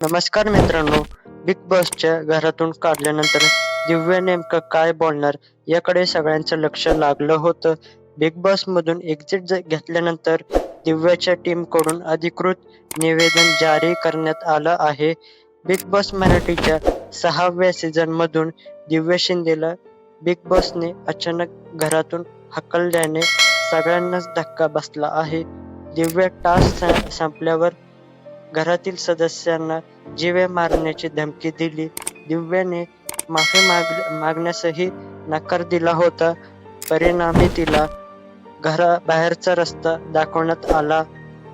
नमस्कार मित्रांनो बिग बॉसच्या घरातून काढल्यानंतर दिव्या नेमकं काय बोलणार याकडे सगळ्यांचं लक्ष लागलं होतं. बिग बॉस मधून एक्झिट घेतल्यानंतर दिव्याच्या टीमकडून अधिकृत निवेदन जारी करण्यात आलं आहे. बिग बॉस मराठीच्या सहाव्या सीझन मधून दिव्या शिंदेला बिग बॉसने अचानक घरातून हकलल्याने सगळ्यांनाच धक्का बसला आहे. दिव्या टास्क संपल्यावर घरातील सदस्यांना जीवे मारण्याची धमकी दिली. दिव्याने माफी माग मागण्यासही नकार दिला होता. परिणामी तिला घराबाहेरचा रस्ता दाखवण्यात आला.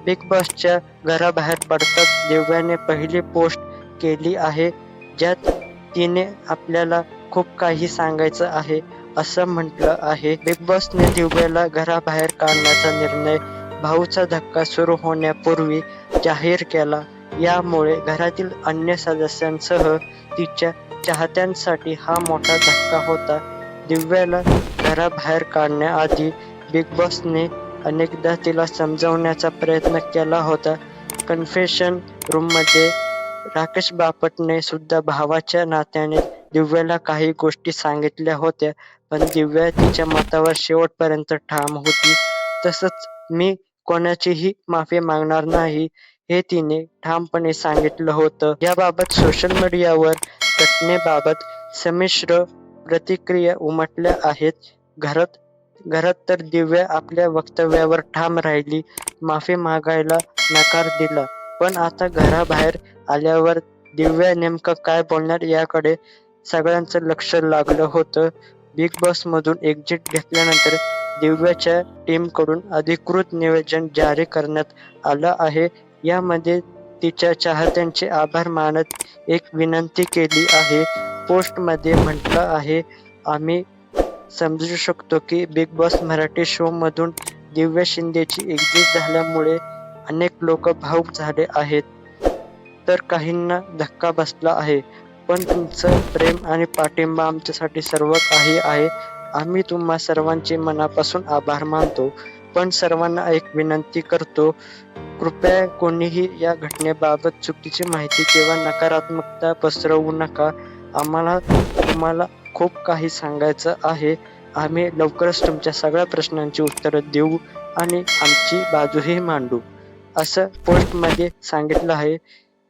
बिग बॉसच्या घराबाहेर पडताच दिव्याने पहिली पोस्ट केली आहे ज्यात तिने आपल्याला खूप काही सांगायचं आहे असं म्हटलं आहे. बिग बॉसने दिव्याला घराबाहेर काढण्याचा निर्णय भाऊचा धक्का सुरू होण्यापूर्वी जाहीर केला. यामुळे घरातील अन्य सदस्यांसह तिच्या चाहत्यांसाठी हा मोठा धक्का होता. दिव्याला घराबाहेर काढण्याआधी बिग बॉसने अनेकदा तिला समजावण्याचा प्रयत्न केला होता. कन्फेशन रूममध्ये राकेश बापटने सुद्धा भावाच्या नात्याने दिव्याला काही गोष्टी सांगितल्या होत्या पण दिव्या तिच्या मतावर शेवटपर्यंत ठाम होती. तसंच मी कोणाचीही माफी मागणार नाही. हे तिने ठामपणे सांगितलं होतं. याबाबत सोशल मीडियावर घटनेबाबत संमिश्र प्रतिक्रिया उमटल्या आहेत. घरात घरात तर दिव्या आपल्या वक्तव्यावर ठाम राहिली माफी मागायला नकार दिला. पण आता घराबाहेर आल्यावर दिव्या नेमकं काय बोलणार याकडे सगळ्यांचं लक्ष लागलं होतं. बिग बॉस मधून एक्झिट घेतल्यानंतर दिव्याच्या टीमकडून अधिकृत निवेदन जारी करण्यात आलं आहे. यामध्ये तिच्या चाहत्यांचे आभार मानत एक विनंती केली आहे. पोस्टमध्ये म्हटलं आहे आम्ही समजू शकतो की बिग बॉस मराठी शो मधून दिव्या शिंदेची एक्झिट झाल्यामुळे अनेक लोक भाऊक झाले आहेत. तर काहींना धक्का बसला आहे. पण तुमचं प्रेम आणि पाठिंबा आमच्यासाठी सर्व काही आहे. आम्ही तुम्हा सर्वांचे मनापासून आभार मानतो. पण सर्वांना एक विनंती करतो कृपया कोणीही या घटनेबाबत चुकीची माहिती किंवा नकारात्मकता पसरवू नका. आम्हाला तुम्हाला खूप काही सांगायचं आहे. आम्ही लवकरच तुमच्या सगळ्या प्रश्नांची उत्तरं देऊ आणि आमची बाजूही मांडू. असं पोस्टमध्ये सांगितलं आहे.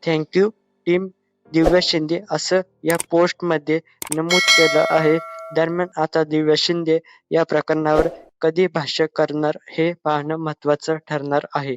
Thank you team Divya Shinde. असं या पोस्टमध्ये नमूद केलं आहे. दरम्यान आता दिव्या शिंदे या प्रकरणावर कधी भाष्य करणार हे पाहणं महत्वाचं ठरणार आहे.